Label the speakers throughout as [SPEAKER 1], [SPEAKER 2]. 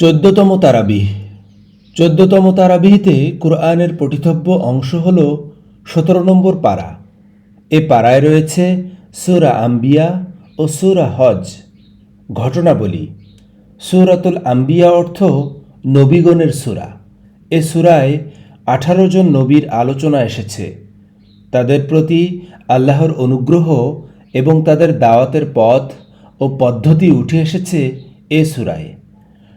[SPEAKER 1] চোদ্দতম তারাবিহ। চোদ্দতম তারাবিহতে কুরআনের পঠিতব্য অংশ হল সতেরো নম্বর পারা। এ পাড়ায় রয়েছে সুরা আম্বিয়া ও সুরা হজ। ঘটনাবলী। সুরাতুল আম্বিয়া অর্থ নবীগণের সুরা। এ সুরায় আঠারো জন নবীর আলোচনা এসেছে। তাদের প্রতি আল্লাহর অনুগ্রহ এবং তাদের দাওয়াতের পথ ও পদ্ধতি উঠে এসেছে এ সুরায়।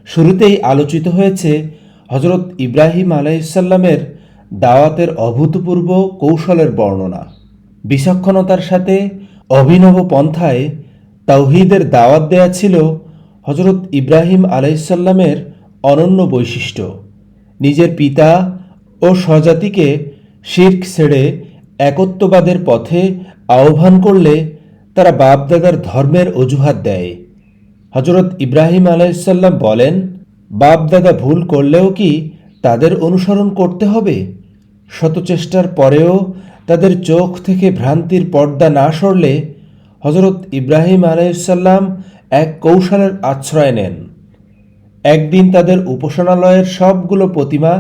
[SPEAKER 1] শুরুতেই আলোচিত হয়েছে হজরত ইব্রাহিম আলাইসাল্লামের দাওয়াতের অভূতপূর্ব কৌশলের বর্ণনা। বিচক্ষণতার সাথে অভিনব পন্থায় তাওহিদের দাওয়াত দেয়া ছিল হজরত ইব্রাহিম আলাইসাল্লামের অনন্য বৈশিষ্ট্য। নিজের পিতা ও স্বজাতিকে শির্ক ছেড়ে একত্ববাদের পথে আহ্বান করলে তারা বাপদাদার ধর্মের অজুহাত দেয়। হজরত ইব্রাহিম আলাইসাল্লাম বলেন, বাপ দাদা ভুল করলেও কি তাদের অনুসরণ করতে হবে? শত চেষ্টার পরেও তাদের চোখ থেকে ভ্রান্তির পর্দা না সরলে হজরত ইব্রাহিম আলাইসাল্লাম এক কৌশলের আশ্রয় নেন। একদিন তাদের উপাসনালয়ের সবগুলো প্রতিমা,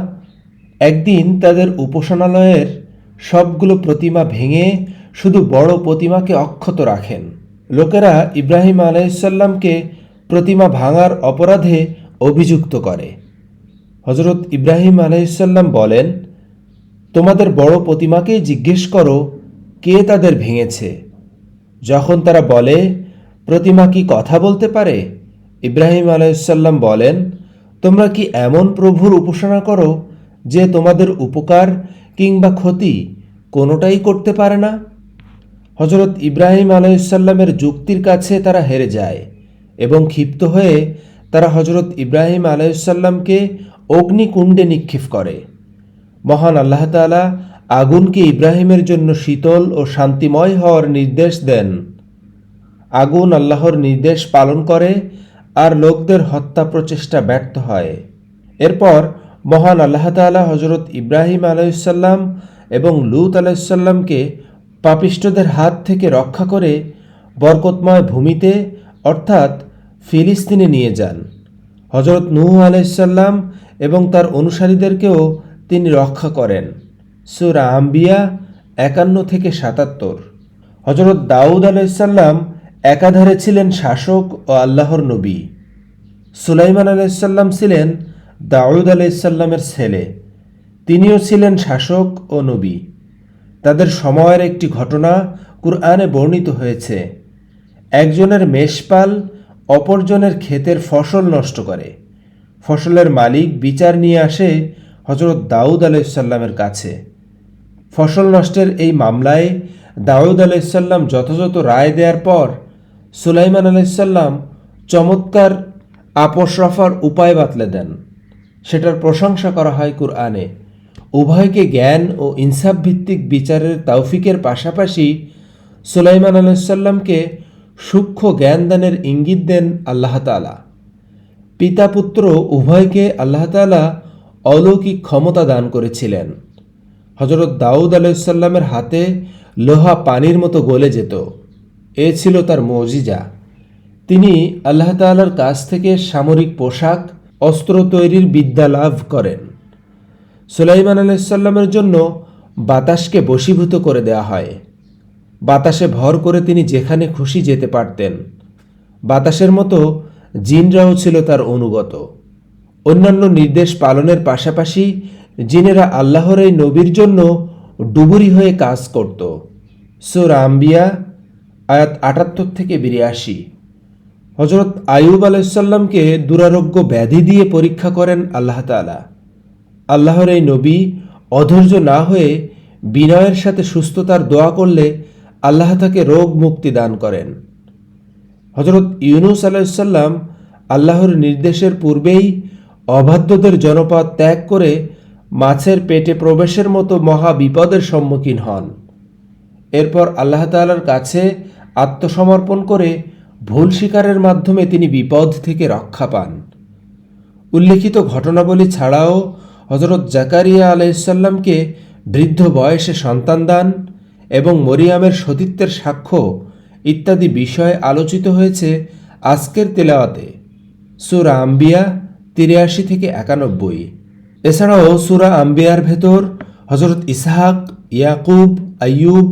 [SPEAKER 1] একদিন তাদের উপাসনালয়ের সবগুলো প্রতিমা ভেঙে শুধু বড় প্রতিমাকে অক্ষত রাখেন। লোকেরা ইব্রাহিম আলাইসাল্লামকে প্রতিমা ভাঙার অপরাধে অভিযুক্ত করে। হজরত ইব্রাহিম আলাইসাল্লাম বলেন, তোমাদের বড় প্রতিমাকেই জিজ্ঞেস করো, কে তাদের ভেঙেছে? যখন তারা বলে, প্রতিমা কি কথা বলতে পারে? ইব্রাহিম আলাইসাল্লাম বলেন, তোমরা কি এমন প্রভুর উপাসনা করো, যে তোমাদের উপকার কিংবা ক্ষতি কোনোটাই করতে পারে না? হজরত ইব্রাহিম আলাইসাল্লামের যুক্তির কাছে তারা হেরে যায়। এবং ক্ষিপ্ত হয়ে তারা হজরত ইব্রাহিম আলাইসাল্লামকে অগ্নিকুণ্ডে নিক্ষেপ করে। মহান আল্লাহ তালা আগুনকে ইব্রাহিমের জন্য শীতল ও শান্তিময় হওয়ার নির্দেশ দেন। আগুন আল্লাহর নির্দেশ পালন করে আর লোকদের হত্যা প্রচেষ্টা ব্যর্থ হয়। এরপর মহান আল্লাহ তালা হজরত ইব্রাহিম আলাইসাল্লাম এবং লুত আলাইসাল্লামকে পাপিষ্টদের হাত থেকে রক্ষা করে বরকতময় ভূমিতে অর্থাৎ ফিলিস্তিনে নিয়ে যান। হজরত নূহ আলাইসাল্লাম এবং তার অনুসারীদেরকেও তিনি রক্ষা করেন। সুরা আম্বিয়া একান্ন থেকে সাতাত্তর। হজরত দাউদ আলাইসাল্লাম একাধারে ছিলেন শাসক ও আল্লাহর নবী। সুলাইমান আলাইসাল্লাম ছিলেন দাউদ আলাইসাল্লামের ছেলে। তিনিও ছিলেন শাসক ও নবী। তাদের সময়ের একটি ঘটনা কুরআনে বর্ণিত হয়েছে। একজনের মেষপাল, অপরজনের ক্ষেতের ফসল নষ্ট করে। ফসলের মালিক বিচার নিয়ে আসে হজরত দাউদ আলাইসাল্লামের কাছে। ফসল নষ্টের এই মামলায় দাউদ আলাইসাল্লাম যথাযথ রায় দেওয়ার পর সুলাইমান আলাইসাল্লাম চমৎকার আপোষ রফার উপায় বাতলে দেন। সেটার প্রশংসা করা হয় কুরআনে। উভয়কে জ্ঞান ও ইনসাফ ভিত্তিক বিচারের তৌফিকের পাশাপাশি সুলাইমান আলাইসাল্লামকে সূক্ষ্ম জ্ঞানদানের ইঙ্গিত দেন আল্লাহ তালা পিতা পুত্র উভয়কে আল্লাহ তালা অলৌকিক ক্ষমতা দান করেছিলেন। হজরত দাউদ আলাইসাল্লামের হাতে লোহা পানির মতো গলে যেত। এ ছিল তার মজিজা। তিনি আল্লাহ তালার কাছ থেকে সামরিক পোশাক, অস্ত্র তৈরির বিদ্যা লাভ করেন। সুলাইমান আলাইসাল্লামের জন্য বাতাসকে বশীভূত করে দেয়া হয়। বাতাসে ভর করে তিনি যেখানে খুশি যেতে পারতেন। বাতাসের মতো জিনরাও ছিল তার অনুগত। অন্যান্য নির্দেশ পালনের পাশাপাশি জিনেরা আল্লাহর এই নবীর জন্য ডুবুরি হয়ে কাজ করত। সোর আম্বিয়া, আয়াত আটাত্তর থেকে বিরিয়াশি হজরত আয়ুব আলাইসাল্লামকে দুরারোগ্য ব্যাধি দিয়ে পরীক্ষা করেন আল্লাহ তালা আল্লাহর এই নবী অধৈর্য না হয়ে বিনয়ের সাথে সুস্থতার দোয়া করলে আল্লাহ তাকে রোগ মুক্তি দান করেন। হজরত ইউনুস আলাইসাল্লাম আল্লাহর নির্দেশের পূর্বেই অবাধ্যদের জনপদ ত্যাগ করে মাছের পেটে প্রবেশের মতো মহা বিপদের সম্মুখীন হন। এরপর আল্লাহ তালার কাছে আত্মসমর্পণ করে ভুল শিকারের মাধ্যমে তিনি বিপদ থেকে রক্ষা পান। উল্লেখিত ঘটনাবলী ছাড়াও হজরত জাকারিয়া আলাইসাল্লামকে বৃদ্ধ বয়সে সন্তান দান এবং মরিয়ামের সতীত্বের সাক্ষ্য ইত্যাদি বিষয় আলোচিত হয়েছে আজকের তেলাওয়াতে। সুরা আম্বিয়া তিরাশি থেকে একানব্বই। এছাড়াও সুরা আম্বিয়ার ভেতর হজরত ইসহাক, ইয়াকুব, আইয়ুব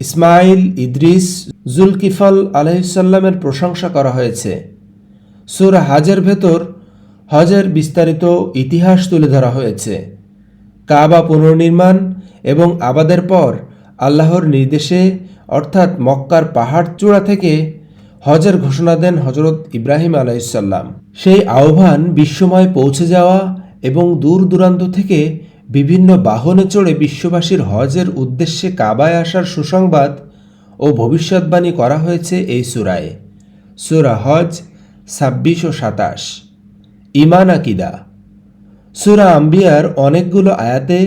[SPEAKER 1] ইসমাইল ইদ্রিস, জুলকিফল আলহিসাল্লামের প্রশংসা করা হয়েছে। সুরা হাজের ভেতর হজের বিস্তারিত ইতিহাস তুলে ধরা হয়েছে। কাবা পুনর্নির্মাণ এবং আবাদের পর আল্লাহর নির্দেশে, অর্থাৎ মক্কার পাহাড় চূড়া থেকে হজের ঘোষণা দেন হজরত ইব্রাহিম আলাইসাল্লাম সেই আহ্বান বিশ্বময় পৌঁছে যাওয়া এবং দূর দূরান্ত থেকে বিভিন্ন বাহনে চড়ে বিশ্ববাসীর হজের উদ্দেশ্যে কাবায় আসার সুসংবাদ ও ভবিষ্যৎবাণী করা হয়েছে এই সুরায়। সুরা হজ ছাব্বিশ ও সাতাশ। ইমান আকিদা। সুরা আম্বিয়ার অনেকগুলো আয়াতে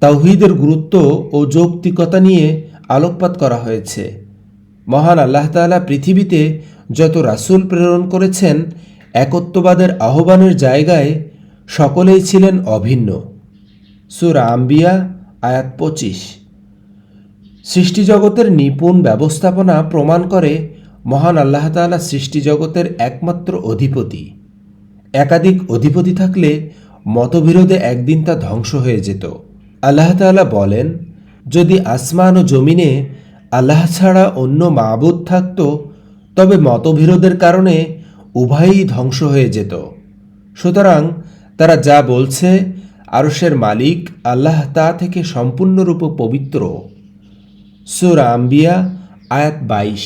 [SPEAKER 1] তাওহিদের গুরুত্ব ও যৌক্তিকতা নিয়ে আলোকপাত করা হয়েছে। মহান আল্লাহ তাআলা পৃথিবীতে যত রাসূল প্রেরণ করেছেন, একত্ববাদের আহ্বানের জায়গায় সকলেই ছিলেন অভিন্ন। সুরা আম্বিয়া, আয়াত পঁচিশ। সৃষ্টিজগতের নিপুণ ব্যবস্থাপনা প্রমাণ করে মহান আল্লাহ তাআলা সৃষ্টিজগতের একমাত্র অধিপতি। একাধিক অধিপতি থাকলে মতবিরোধে একদিন তা ধ্বংস হয়ে যেত। আল্লাহ তাআলা বলেন, যদি আসমান ও জমিনে আল্লাহ ছাড়া অন্য মাবুদ থাকত, তবে মতবিরোধের কারণে উভয়ই ধ্বংস হয়ে যেত। সুতরাং তারা যা বলছে, আরশের মালিক আল্লাহ তা থেকে সম্পূর্ণরূপে পবিত্র। সুরা আম্বিয়া, আয়াত বাইশ।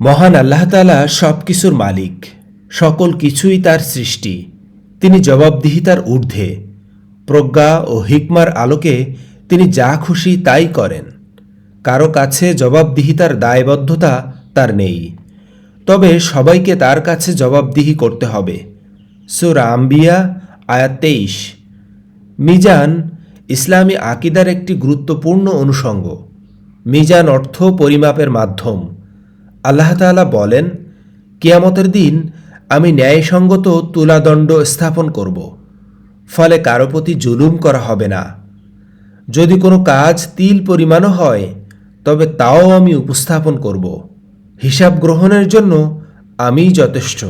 [SPEAKER 1] মহান আল্লাহ তালা সব কিছুর মালিক, সকল কিছুই তার সৃষ্টি। তিনি জবাবদিহিতার ঊর্ধ্বে। প্রজ্ঞা ও হিকমার আলোকে তিনি যা খুশি তাই করেন। কারও কাছে জবাবদিহিতার দায়বদ্ধতা তার নেই। তবে সবাইকে তার কাছে জবাবদিহি করতে হবে। সুরা আম্বিয়া, আয়াত তেইশ। মিজান ইসলামী আকিদার একটি গুরুত্বপূর্ণ অনুষঙ্গ। মিজান অর্থ পরিমাপের মাধ্যম। আল্লাহ তাআলা বলেন, কিয়ামতের দিন আমি ন্যায়সঙ্গত তুলাদণ্ড স্থাপন করব। ফলে কারও প্রতি জুলুম করা হবে না। যদি কোনো কাজ তিল পরিমাণও হয়, তবে তাও আমি উপস্থাপন করব। হিসাব গ্রহণের জন্য আমিই যথেষ্ট।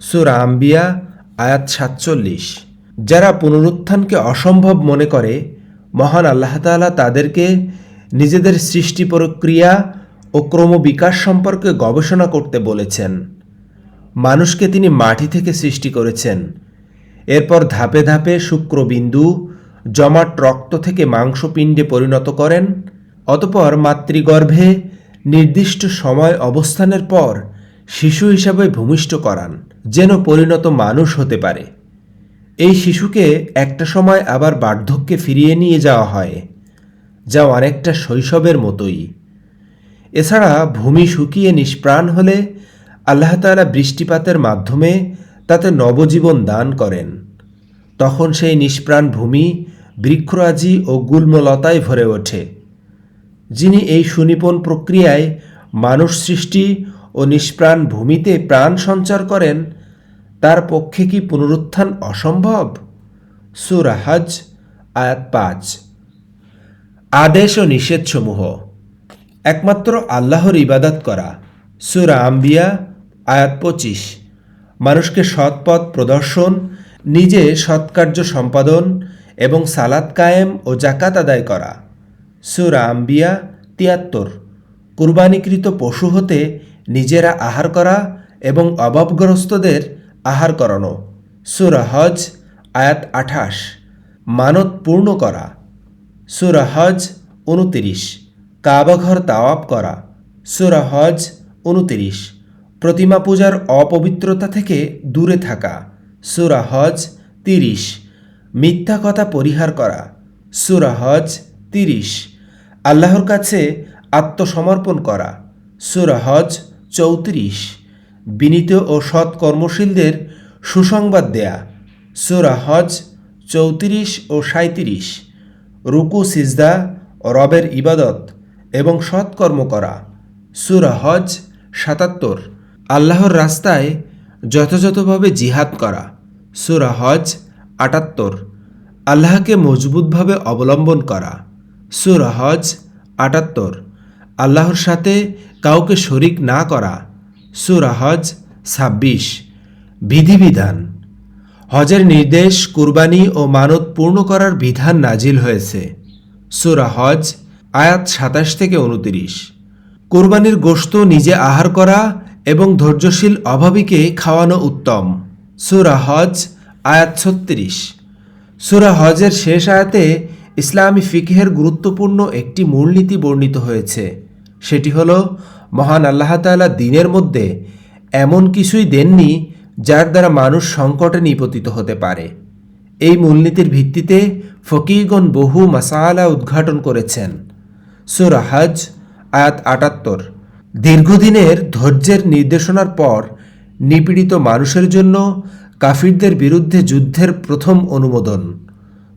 [SPEAKER 1] সুরা আম্বিয়া, আয়াত সাতচল্লিশ। যারা পুনরুত্থানকে অসম্ভব মনে করে, মহান আল্লাহ তাআলা তাদেরকে নিজেদের সৃষ্টি প্রক্রিয়া ও ক্রমবিকাশ সম্পর্কে গবেষণা করতে বলেছেন। মানুষকে তিনি মাটি থেকে সৃষ্টি করেছেন। এরপর ধাপে ধাপে শুক্রবিন্দু জমাট রক্ত থেকে মাংসপিণ্ডে পরিণত করেন, অতপর মাতৃগর্ভে নির্দিষ্ট সময় অবস্থানের পর শিশু হিসাবে ভূমিষ্ঠ করান, যেন পরিণত মানুষ হতে পারে। এই শিশুকে একটা সময় আবার বার্ধক্যে ফিরিয়ে নিয়ে যাওয়া হয়, যা অনেকটা শৈশবের মতোই। এছাড়া ভূমি শুকিয়ে নিষ্প্রাণ হলে আল্লাহ তাআলা বৃষ্টিপাতের মাধ্যমে তাতে নবজীবন দান করেন। তখন সেই নিষ্প্রাণ ভূমি বৃক্ষরাজি ও গুল্মলতায় ভরে ওঠে। যিনি এই সুনিপন প্রক্রিয়ায় মানুষ সৃষ্টি ও নিষ্প্রাণ ভূমিতে প্রাণ সঞ্চার করেন, তার পক্ষে কি পুনরুত্থান অসম্ভব? সুরাহাজ আয়াত পাঁচ। আদেশ ও নিষেধসমূহ। একমাত্র আল্লাহর ইবাদত করা। সুরা আম্বিয়া, আয়াত পঁচিশ। মানুষকে সৎপথ প্রদর্শন, নিজে সৎকার্য সম্পাদন এবং সালাত কায়েম ও জাকাত আদায় করা। সুরা আম্বিয়া তিয়াত্তর। কুরবানিকৃত পশু হতে নিজেরা আহার করা এবং অভাবগ্রস্তদের আহার করানো। সুরা হজ, আয়াত আঠাশ। মানত পূর্ণ করা। সুরা হজ, উনতিরিশ। কাবাঘর তাওয়াব করা। সুরা হজ, উনতিরিশ। প্রতিমা পূজার অপবিত্রতা থেকে দূরে থাকা। সুরা হজ তিরিশ। মিথ্যা কথা পরিহার করা। সুরা হজ তিরিশ। আল্লাহর কাছে আত্মসমর্পণ করা। সুরা হজ চৌত্রিশ। বিনীত ও সৎ কর্মশীলদের সুসংবাদ দেয়া। সুরা হজ চৌত্রিশ ও সাঁত্রিশ রুকু, সিজদা, রবের ইবাদত এবং সৎকর্ম করা। সুরা হজ সাতাত্তর। আল্লাহর রাস্তায় যথাযথভাবে জিহাদ করা। সুরা হজ আটাত্তর। আল্লাহকে মজবুতভাবে অবলম্বন করা। সুরা হজ আটাত্তর। আল্লাহর সাথে কাউকে শরিক না করা। সুরা হজ ছাব্বিশ। বিধিবিধান। হজের নির্দেশ কুরবানি ও মানত পূর্ণ করার বিধান নাজিল হয়েছে। সুরা হজ আয়াত সাতাশ থেকে উনতিরিশ। কোরবানির গোশত নিজে আহার করা এবং ধৈর্যশীল অভাবীকে খাওয়ানো উত্তম। সুরা হজ, আয়াত ছত্রিশ। সুরা হজের শেষ আয়াতে ইসলামী ফিকহের গুরুত্বপূর্ণ একটি মূলনীতি বর্ণিত হয়েছে। সেটি হল, মহান আল্লাহ তাআলা দিনের মধ্যে এমন কিছুই দেননি যার দ্বারা মানুষ সংকটে নিপতিত হতে পারে। এই মূলনীতির ভিত্তিতে ফকিগণ বহু মাসালা উদ্ঘাটন করেছেন। সুরা হজ, আয়াত আটাত্তর। দীর্ঘদিনের ধৈর্যের নির্দেশনার পর নিপীড়িত মানুষের জন্য কাফিরদের বিরুদ্ধে যুদ্ধের প্রথম অনুমোদন।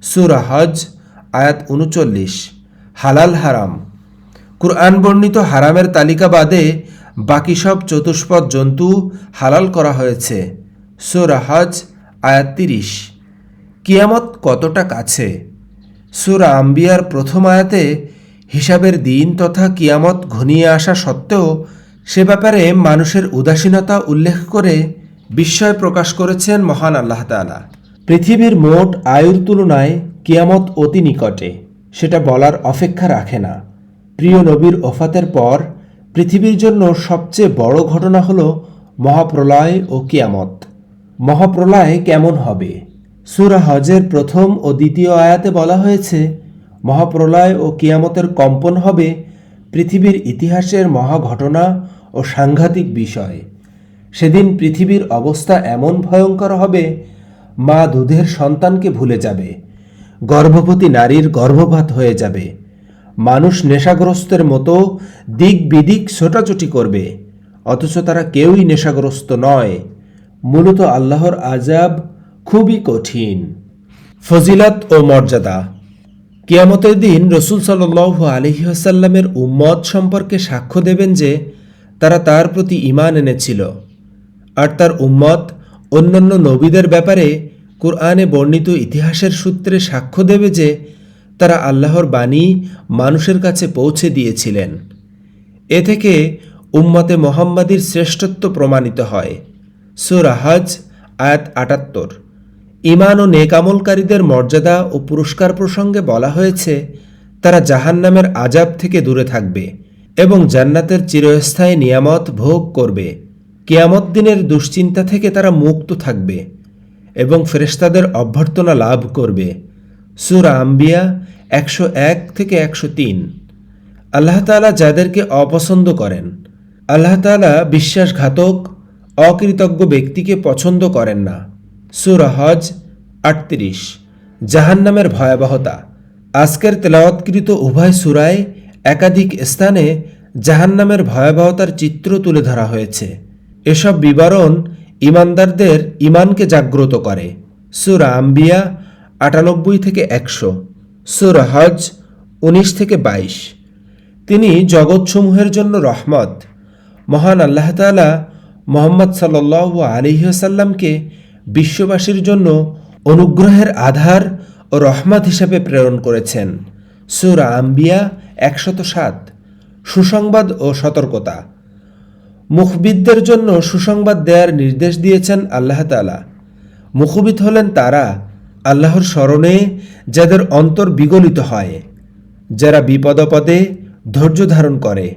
[SPEAKER 1] সুরা হজ, আয়াত উনচল্লিশ, হালাল হারাম। কুরআন বর্ণিত হারামের তালিকা বাদে বাকি সব চতুষ্পদ জন্তু হালাল করা হয়েছে। সুরা হজ, আয়াত তিরিশ। কিয়ামত কতটা কাছে? সুরা আম্বিয়ার প্রথম আয়াতে হিসাবের দিন তথা কিয়ামত ঘনিয়ে আসা সত্ত্বেও সে ব্যাপারে মানুষের উদাসীনতা উল্লেখ করে বিস্ময় প্রকাশ করেছেন মহান আল্লাহ তাআলা। পৃথিবীর মোট আয়ুর তুলনায় কিয়ামত অতি নিকটে, সেটা বলার অপেক্ষা রাখে না। প্রিয় নবীর ওফাতের পর পৃথিবীর জন্য সবচেয়ে বড় ঘটনা হল মহাপ্রলয় ও কিয়ামত। মহাপ্রলয় কেমন হবে? সুরা হজের প্রথম ও দ্বিতীয় আয়াতে বলা হয়েছে মহাপ্রলয় ও কিয়ামতের কম্পন হবে পৃথিবীর ইতিহাসের মহাঘটনা ও সাংঘাতিক বিষয়। সেদিন পৃথিবীর অবস্থা এমন ভয়ঙ্কর হবে, মা দুধের সন্তানকে ভুলে যাবে, গর্ভবতী নারীর গর্ভপাত হয়ে যাবে, মানুষ নেশাগ্রস্তের মতো দিক বিদিক ছোটাছুটি করবে, অথচ তারা কেউই নেশাগ্রস্ত নয়। মূলত আল্লাহর আজাব খুবই কঠিন। ফজিলত ও মর্যাদা কিয়ামতের দিন রসুল সাল্লাহ আলহিহাসাল্লামের উম্মত সম্পর্কে সাক্ষ্য দেবেন যে তারা তার প্রতি ইমান এনেছিল। আর তার উম্মত অন্যান্য নবীদের ব্যাপারে কুরআনে বর্ণিত ইতিহাসের সূত্রে সাক্ষ্য দেবে যে তারা আল্লাহর বাণী মানুষের কাছে পৌঁছে দিয়েছিলেন। এ থেকে উম্মতে মোহাম্মদীর শ্রেষ্ঠত্ব প্রমাণিত হয়। সুরা হজ, আয়াত আটাত্তর। ইমান ও নেকামলকারীদের মর্যাদা ও পুরস্কার প্রসঙ্গে বলা হয়েছে, তারা জাহান্নামের আজাব থেকে দূরে থাকবে এবং জান্নাতের চিরস্থায়ী নিয়ামত ভোগ করবে। কেয়ামত দিনের দুশ্চিন্তা থেকে তারা মুক্ত থাকবে এবং ফেরেশতাদের অভ্যর্থনা লাভ করবে। সুরা আম্বিয়া একশো এক থেকে একশো তিন। আল্লাহ তাআলা যাদেরকে অপছন্দ করেন, আল্লাহ তাআলা বিশ্বাসঘাতক, অকৃতজ্ঞ ব্যক্তিকে পছন্দ করেন না। সুরা হজ আটত্রিশ। জাহান্নামের ভয়াবহতা। আজকের তেলাওয়াতকৃত উভয় সুরায় একাধিক স্থানে জাহান্নামের ভয়াবহতার চিত্র তুলে ধরা হয়েছে। এসব বিবরণ ইমানদারদের ইমানকে জাগ্রত করে। সুরা আম্বিয়া আটানব্বই থেকে একশো। সুরা হজ উনিশ থেকে বাইশ। তিনি জগৎসমূহের জন্য রহমত। মহান আল্লাহ তাআলা মোহাম্মদ সাল্লাহ আলিহাসাল্লামকে বিশ্ববাসীর জন্য অনুগ্রহের আধার ও রহমত হিসাবে প্রেরণ করেছেন। সুরা আম্বিয়া একশত সাত, সুসংবাদ ও সতর্কতা। মুখবিদদের জন্য সুসংবাদ দেওয়ার নির্দেশ দিয়েছেন আল্লাহ তালা মুখবিদ হলেন তারা আল্লাহর স্মরণে যাদের অন্তর বিগলিত হয়, যারা বিপদপদে ধৈর্য ধারণ করে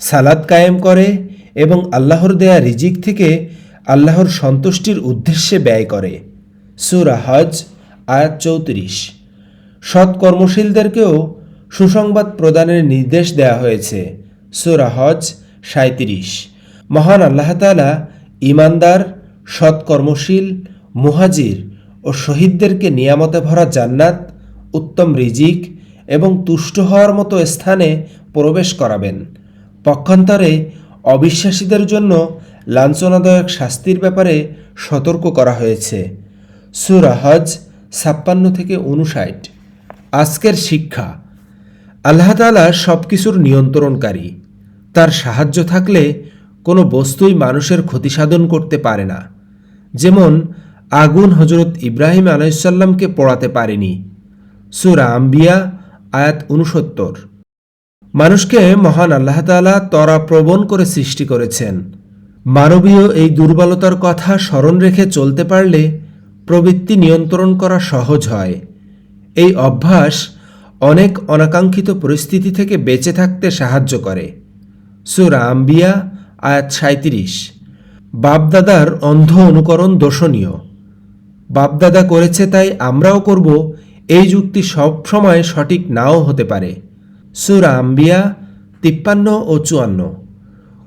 [SPEAKER 1] সালাদ কায়েম করে এবং আল্লাহর দেয়া রিজিক থেকে আল্লাহর সন্তুষ্টির উদ্দেশ্যে ব্যয় করে। সুরা হজ, আয়াত চৌত্রিশ। সৎ কর্মশীলদেরকেও সুসংবাদ প্রদানের নির্দেশ দেওয়া হয়েছে। সুরা হজ সাঁত্রিশ মহান আল্লাহ তাআলা ইমানদার সৎকর্মশীল, মুহাজির ও শহীদদেরকে নিয়ামতে ভরা জান্নাত, উত্তম রিজিক এবং তুষ্ট হওয়ার মতো স্থানে প্রবেশ করাবেন। পক্ষান্তরে অবিশ্বাসীদের জন্য লাঞ্ছনাদায়ক শাস্তির ব্যাপারে সতর্ক করা হয়েছে। সুরা হজ ছাপ্পান্ন থেকে উনষাট আজকের শিক্ষা। আল্লাহ তালা সব কিছুর নিয়ন্ত্রণকারী। তার সাহায্য থাকলে কোনো বস্তুই মানুষের ক্ষতি সাধন করতে পারে না। যেমন, আগুন হজরত ইব্রাহিম আলাইসাল্লামকে পড়াতে পারেনি। সুরা আম্বিয়া, আয়াত উনসত্তর মানুষকে মহান আল্লাহ তাআলা তরা প্রবণ করে সৃষ্টি করেছেন। মানবীয় এই দুর্বলতার কথা স্মরণ রেখে চলতে পারলে প্রবৃত্তি নিয়ন্ত্রণ করা সহজ হয়। এই অভ্যাস অনেক অনাকাঙ্ক্ষিত পরিস্থিতি থেকে বেঁচে থাকতে সাহায্য করে। সুরা আম্বিয়া, আয়াত সাঁত্রিশ বাপদাদার অন্ধ অনুকরণ দোষণীয় বাপদাদা করেছে তাই আমরাও করব, এই যুক্তি সব সময় সঠিক নাও হতে পারে। সুরা আম্বিয়া, তিপ্পান্ন ও চুয়ান্ন।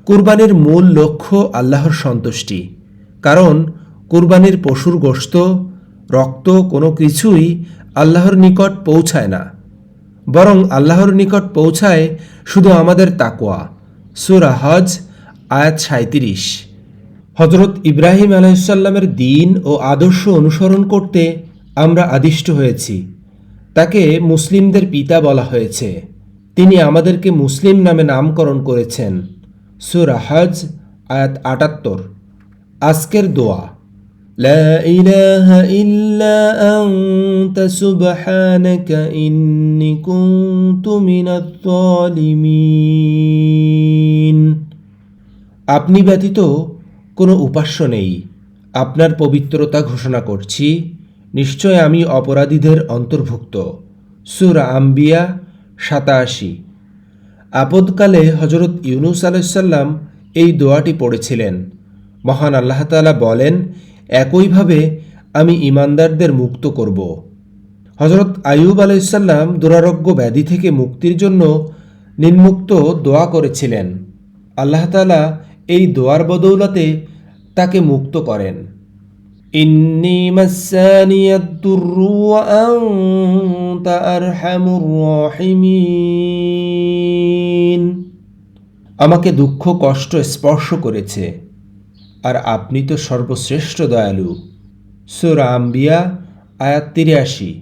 [SPEAKER 1] কুরবানির মূল লক্ষ্য আল্লাহর সন্তুষ্টি। কারণ, কুরবানির পশুর গোশত, রক্ত কোনো কিছুই আল্লাহর নিকট পৌঁছায় না। বরং আল্লাহর নিকট পৌঁছায় শুধু আমাদের তাকোয়া সুরা হজ, আয়াত সাঁত্রিশ হজরত ইব্রাহিম আলাইসাল্লামের দিন ও আদর্শ অনুসরণ করতে আমরা আদিষ্ট হয়েছি। তাকে মুসলিমদের পিতা বলা হয়েছে। তিনি আমাদেরকে মুসলিম নামে নামকরণ করেছেন। সুরা হজ আয়াত আটাত্তর আজকের দোয়া لا إله إلا أنت سبحانك إني كنت من الظالمين আপনি ব্যতীত কোনো উপাস্য নেই আপনার পবিত্রতা ঘোষণা করছি নিশ্চয় আমি অপরাধীদের অন্তর্ভুক্ত সুরা আম্বিয়া সাতাশি আপদকালে হজরত ইউনুস আলাইসাল্লাম এই দোয়াটি পড়েছিলেন। মহান আল্লাহ তাআলা বলেন, একইভাবে আমি ইমানদারদের মুক্ত করব। হজরত আয়ুব আলাইসাল্লাম দুরারোগ্য ব্যাধি থেকে মুক্তির জন্য নিম্মুক্ত দোয়া করেছিলেন। আল্লাহ তাআলা এই দোয়ার বদৌলতে তাকে মুক্ত করেন। ইন্নি মাসানিয়াদ-দুররু ওয়া আনতা আরহামুর রাহিমিন আমাকে দুঃখ, কষ্ট, স্পর্শ করেছে। আর আপনি তো সর্বশ্রেষ্ঠ দয়ালু। সুরা আম্বিয়া, আয়াত তিরাশি।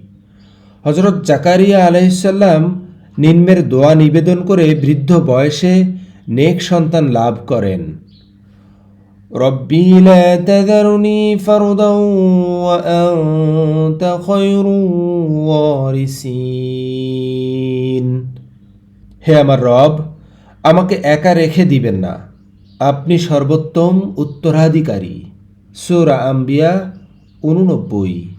[SPEAKER 1] হজরত জাকারিয়া আলাইসাল্লাম নিম্নের দোয়া নিবেদন করে বৃদ্ধ বয়সে নেক সন্তান লাভ করেন। রব্বি لا تذرني فردا وأنت خير ওয়ারিসিন হে আমার রব, আমাকে একা রেখে দিবেন না। আপনি সর্বোত্তম উত্তরাধিকারী। সুরা আম্বিয়া উননব্বই।